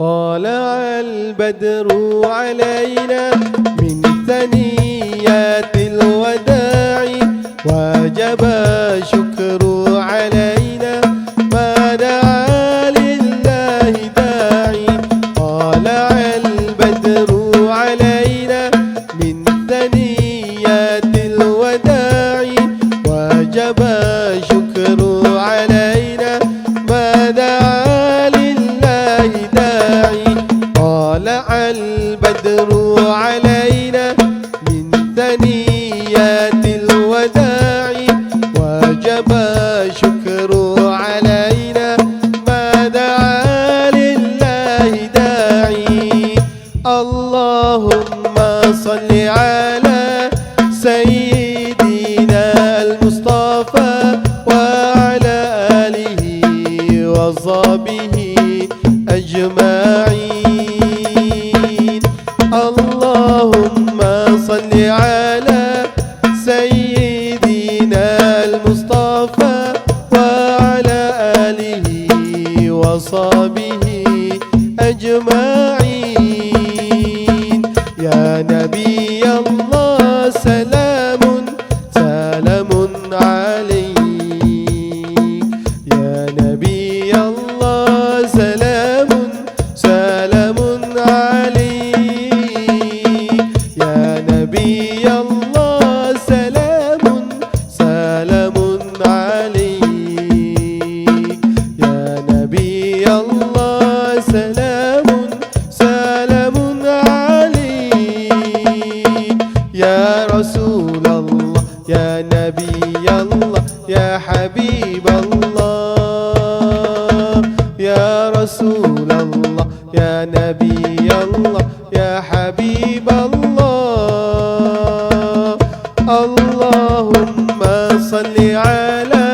طالع البدر علينا من ثنيات الوداع وجب البدر علينا من ثنيات الوداع وجب شكر علينا ما دعا لله داعي. اللهم صل على سيدنا المصطفى وعلى آله وصحبه أجمعين. وصحبه أجمعين. يا نبي يا نبي الله يا حبيب الله يا رسول الله يا نبي الله يا حبيب الله. اللهم صل على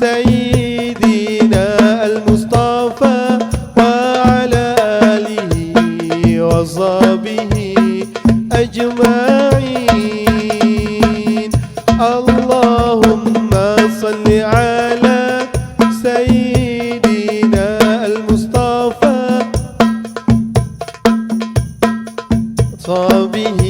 سيدنا المصطفى وعلى آله وصحبه أجمعين. اللهم صل على سيدنا المصطفى صحبه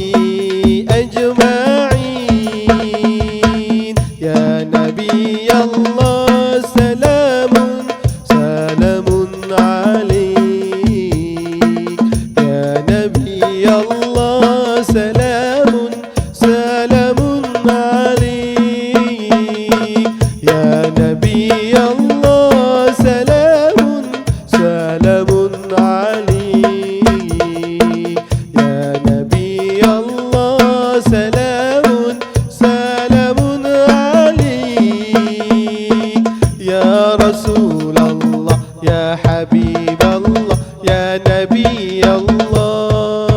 رسول الله يا حبيب الله يا نبي الله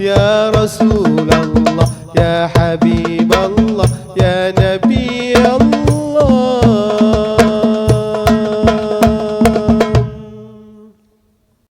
يا رسول الله يا حبيب